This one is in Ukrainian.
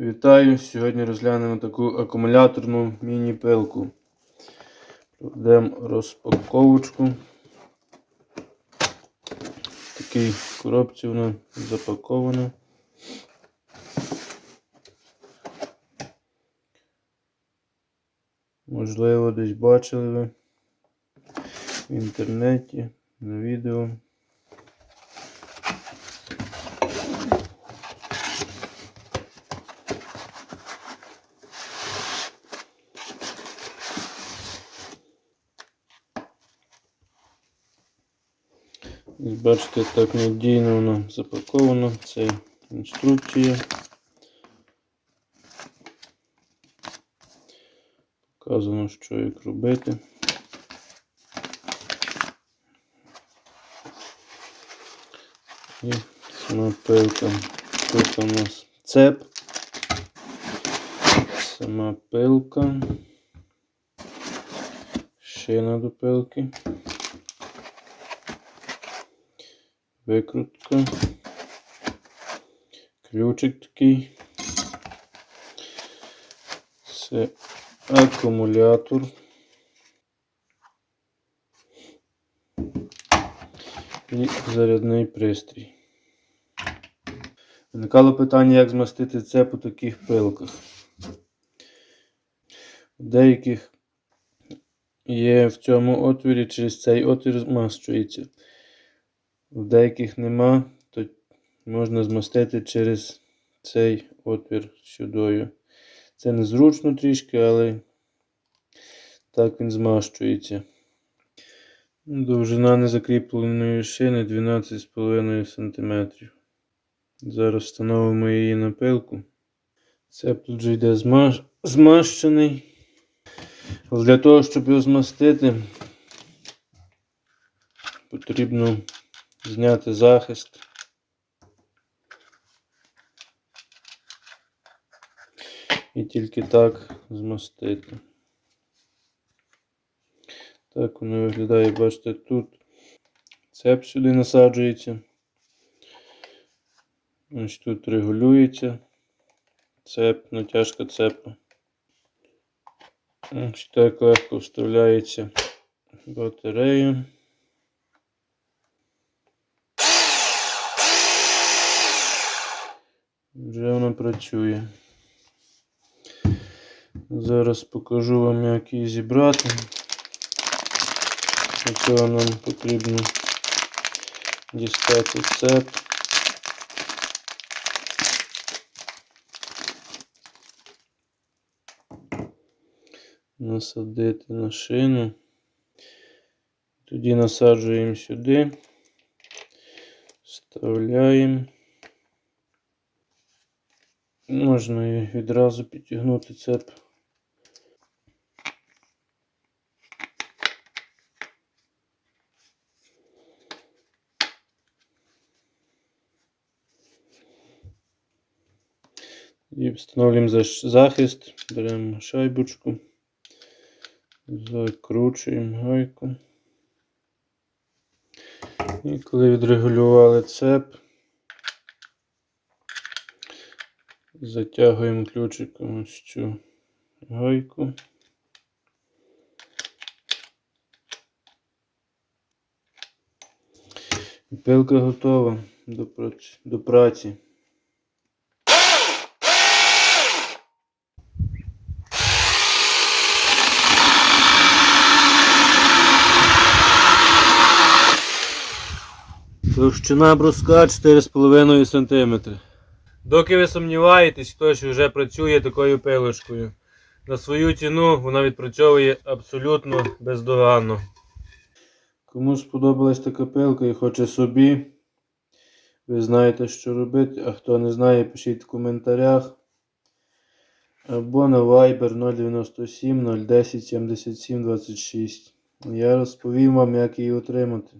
Вітаю! Сьогодні розглянемо таку акумуляторну міні-пилку. Проведемо розпаковочку. В такій коробці вона запакована. Можливо, десь бачили ви в інтернеті, на відео. Ось Бачите, так надійно воно запаковано. Це інструкція. Показано, що як робити. І сама пилка. Тут у нас цеп. Сама пилка. Шина до пилки. Викрутка. Ключик такий. Це акумулятор. І зарядний пристрій. Виникало питання, як змастити це по таких пилках. У деяких є в цьому отворі, через цей отвір змащується. У деяких нема, то можна змастити через цей отвір сюдою. Це незручно трішки, але так він змащується. Довжина незакріпленої шини 12,5 см. Зараз встановимо її на пилку. Цеп тут вже йде змаш... змащений. Для того, щоб його змастити, потрібно зняти захист. І тільки так змастити. Так воно виглядає, бачите, тут цеп сюди насаджується. Ось тут регулюється цеп, натяжка цепа. Ось так легко вставляється батарея. Вже працює. Зараз покажу вам, як її зібрати. Для нам потрібно дістати цеп. Насадити на шину. Тоді насаджуємо сюди, вставляємо. Можна і відразу підтягнути цеп. І встановлюємо захист, беремо шайбочку, закручуємо гайку. І коли відрегулювали цеп, затягуємо ключиком ось цю гайку. Пилка готова до праці. До праці. Товщина бруска 4,5 см. Доки ви сумніваєтесь, хтось вже працює такою пилочкою. На свою ціну вона відпрацьовує абсолютно бездоганно. Кому сподобалась така пилка і хоче собі, ви знаєте, що робити, а хто не знає, пишіть в коментарях. Або на Viber 097 010 77 26. Я розповім вам, як її отримати.